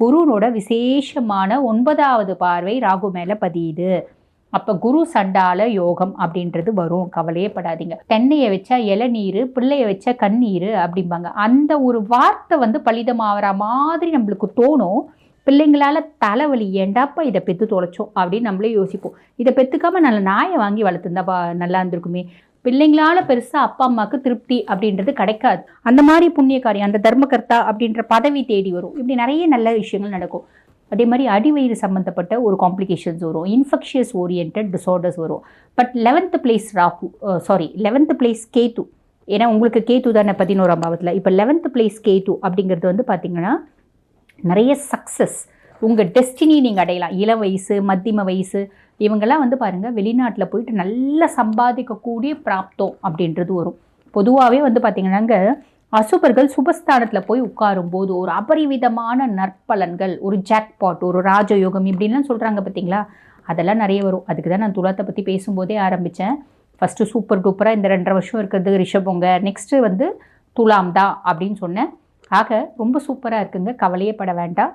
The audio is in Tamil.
குருனோட விசேஷமான ஒன்பதாவது பார்வை ராகு மேலே பதியுது. அப்போ குரு சண்டால யோகம் அப்படின்றது வரும். கவலையே படாதீங்க. தென்னையை வச்சா இளநீர் பிள்ளைய வச்சா கண்ணீர் அப்படிம்பாங்க. அந்த ஒரு வார்த்தை வந்து பலிதமாகற மாதிரி நம்மளுக்கு தோணும். பிள்ளைங்களால தலைவலி ஏண்டாப்பா இதை பெற்று தொலைச்சோம் அப்படின்னு நம்மளே யோசிப்போம். இதை பெற்றுக்காம நல்ல நாயை வாங்கி வளர்த்துருந்தாப்பா நல்லா இருந்திருக்குமே. பிள்ளைங்களால பெருசாக அப்பா அம்மாவுக்கு திருப்தி அப்படின்றது கிடைக்காது. அந்த மாதிரி புண்ணியக்காரி அந்த தர்மகர்த்தா அப்படின்ற பதவி தேடி வரும். இப்படி நிறைய நல்ல விஷயங்கள் நடக்கும். அதே மாதிரி அடிவயிறு சம்மந்தப்பட்ட ஒரு காம்ப்ளிகேஷன்ஸ் வரும். இன்ஃபெக்ஷியஸ் ஓரியன்ட் டிசார்டர்ஸ் வரும். But eleventh place Rahu sorry eleventh place Ketu ஏன்னா உங்களுக்கு கேத்து தானே பதினோராம் பாவத்தில். இப்போ லெவன்த் பிளேஸ் கேத்து அப்படிங்கிறது வந்து பார்த்திங்கன்னா நிறைய சக்ஸஸ் உங்கள் டெஸ்டினி நீங்கள் அடையலாம். இள வயசு மத்தியம வயசு இவங்கெல்லாம் வந்து பாருங்கள் வெளிநாட்டில் போயிட்டு நல்லா சம்பாதிக்கக்கூடிய பிராப்தம் அப்படின்றது வரும். பொதுவாகவே வந்து பார்த்தீங்கன்னாங்க அசுபர்கள் சுபஸ்தானத்தில் போய் உட்காரும்போது ஒரு அபரிவிதமான நற்பலன்கள் ஒரு ஜாக்பாட் ஒரு ராஜயோகம் இப்படின்லாம் சொல்கிறாங்க பார்த்தீங்களா அதெல்லாம் நிறைய வரும். அதுக்கு தான் நான் துலாத்தை பற்றி பேசும்போதே ஆரம்பித்தேன் ஃபஸ்ட்டு சூப்பர் டூப்பராக இந்த ரெண்டரை வருஷம் இருக்கிறது ரிஷபங்க. நெக்ஸ்ட்டு வந்து துலாம் தான் அப்படின்னு சொன்னேன். ஆக ரொம்ப சூப்பராக இருக்குங்க. கவலையே பட வேண்டாம்.